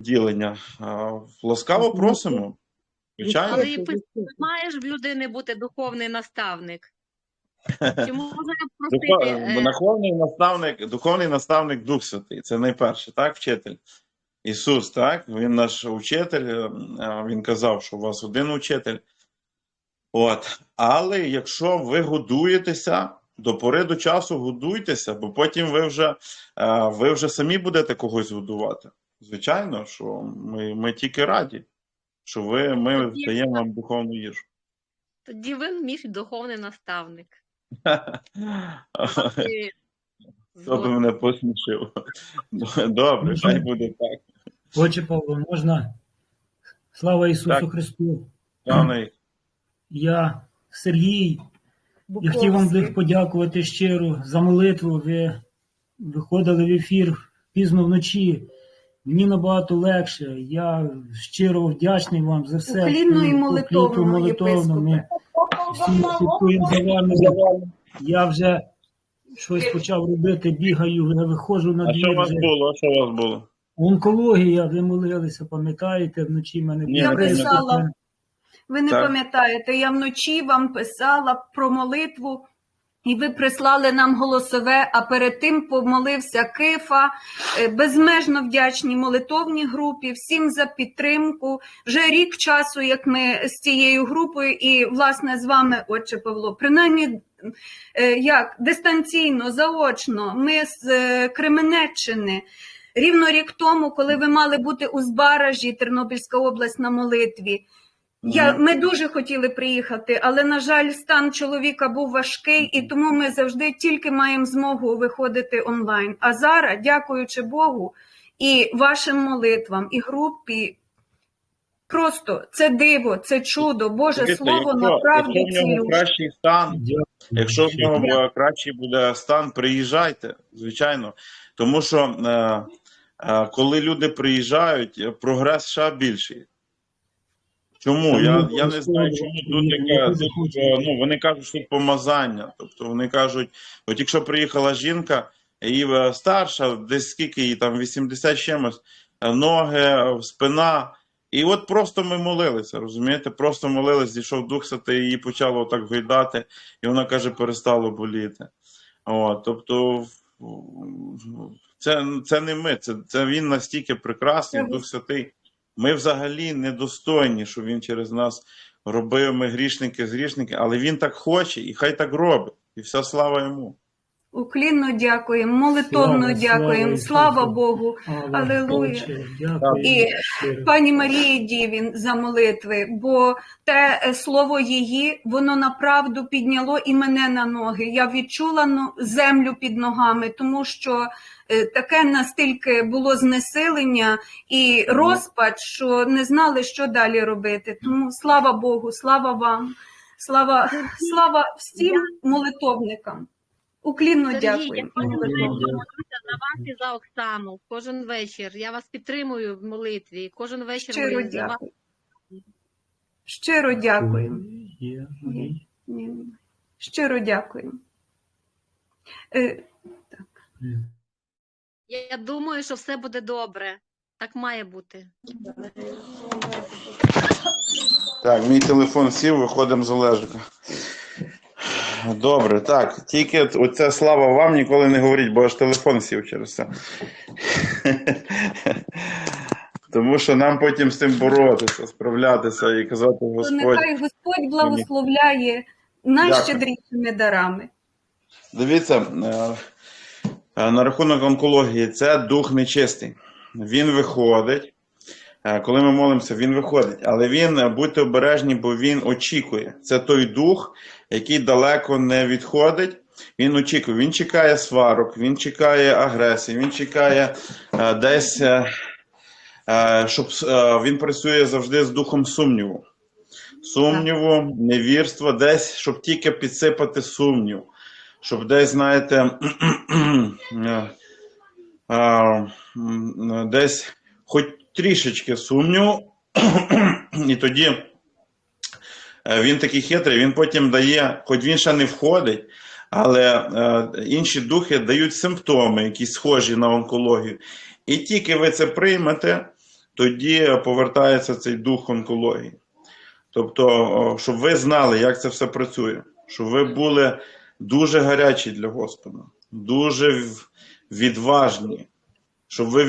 ділення. Ласкаво просимо. Звичайно. Але і пи- має ж в людини бути духовний наставник. Чи можна просити? Е, Духовний наставник, духовний наставник Дух Святий. Це найперше, так, вчитель? Ісус, так? Він наш учитель. е, Він казав, що у вас один учитель. От. Але якщо ви годуєтеся, до пори до часу годуйтеся, бо потім ви вже, е, ви вже самі будете когось годувати. Звичайно, що ми, ми тільки раді, що ви, ми Тоді- даємо вам духовну їжу. Тоді він мій духовний наставник. Хто би мене посмішив. Добре, хай буде так. Отче Павло, можна? Слава Ісусу Так. Христу! Пане, Я Сергій. Я хотів вам дуже подякувати щиро за молитву. Ви виходили в ефір пізно вночі. Мені набагато легше. Я щиро вдячний вам за все. Уклінно і молитовно. Я вже щось почав робити, бігаю, вже виходжу на а що у вас було? А що у вас було? Онкологія, ви молилися, пам'ятаєте, вночі мене Ні, Я писала. Ви не Так. пам'ятаєте, я вночі вам писала про молитву, і ви прислали нам голосове, а перед тим помолився Кифа. Е, Безмежно вдячні молитовній групі, всім за підтримку. Вже рік часу, як ми з цією групою, і власне з вами, отче Павло, принаймні. е, Як дистанційно, заочно, ми з е, Кременеччини. Рівно рік тому, коли ви мали бути у Збаражі, Тернопільська область на молитві, я, ми дуже хотіли приїхати, але, на жаль, стан чоловіка був важкий, і тому ми завжди тільки маємо змогу виходити онлайн. А зараз, дякуючи Богу і вашим молитвам, і групі, просто це диво, це чудо, Боже Дивіться, Слово якщо- направді якщо в нього кращий стан, якщо в нього кращий буде стан, приїжджайте, звичайно. Тому що е, е, коли люди приїжджають, е, прогрес ще більший. Чому? Я, я не знаю, чому тут таке. Тут, е, ну, вони кажуть, що тут помазання. Тобто вони кажуть, от якщо приїхала жінка, і е, старша, десь скільки їй там 80 з чимось, е, ноги, е, спина. І от просто ми молилися, розумієте? Просто молились, зійшов Дух Святий, її почало так гойдати, і вона каже, перестало боліти. От, тобто, це, це не ми, це, це він настільки прекрасний, Дух Святий. Ми взагалі недостойні, що він через нас робив, ми грішники з грішники, але він так хоче і хай так робить. І вся слава йому. Уклінно дякуємо, молитовно Слава, дякуємо, слава слава Богу. Алілуя. І пані Марії Дівін за молитви, бо те е, слово її, воно направду підняло і мене на ноги. Я відчула ну, землю під ногами, тому що е, таке настільки було знесилення і розпач, що не знали, що далі робити. Тому слава Богу, слава вам, слава, слава всім молитовникам. Уклінно дякую. я за вас і за Оксану. Кожен вечір. Я вас підтримую в молитві. Кожен вечір Щиро вас. дякую. Щиро дякую. Є. Ні. Ні. Щиро дякую. Е, Я думаю, що все буде добре. Так має бути. Так, мій телефон сів, виходимо з Олежика. Добре, так. Тільки оця слава вам ніколи не говоріть, бо аж телефон сів через це. Тому що нам потім з цим боротися, справлятися і казати Господь. нехай Господь благословляє найщедрішими дарами. Дивіться, е, на рахунок онкології, це дух нечистий. Він виходить. Е, Коли ми молимося, він виходить. Але він, е, будьте обережні, бо він очікує. Це той дух, який далеко не відходить. Він очікує. Він чекає сварок, він чекає агресії, він чекає е, десь, е, е, щоб е, він працює завжди з духом сумніву. Сумніву, невірства, десь, щоб тільки підсипати сумнів щоб десь, знаєте, е, е, десь хоч трішечки сумніву, і тоді він такий хитрий, він потім дає, хоч він ще не входить, але е, інші духи дають симптоми, які схожі на онкологію. І тільки ви це приймете, тоді повертається цей дух онкології. Тобто, щоб ви знали, як це все працює, щоб ви були дуже гарячі для Господа, дуже відважні, щоб ви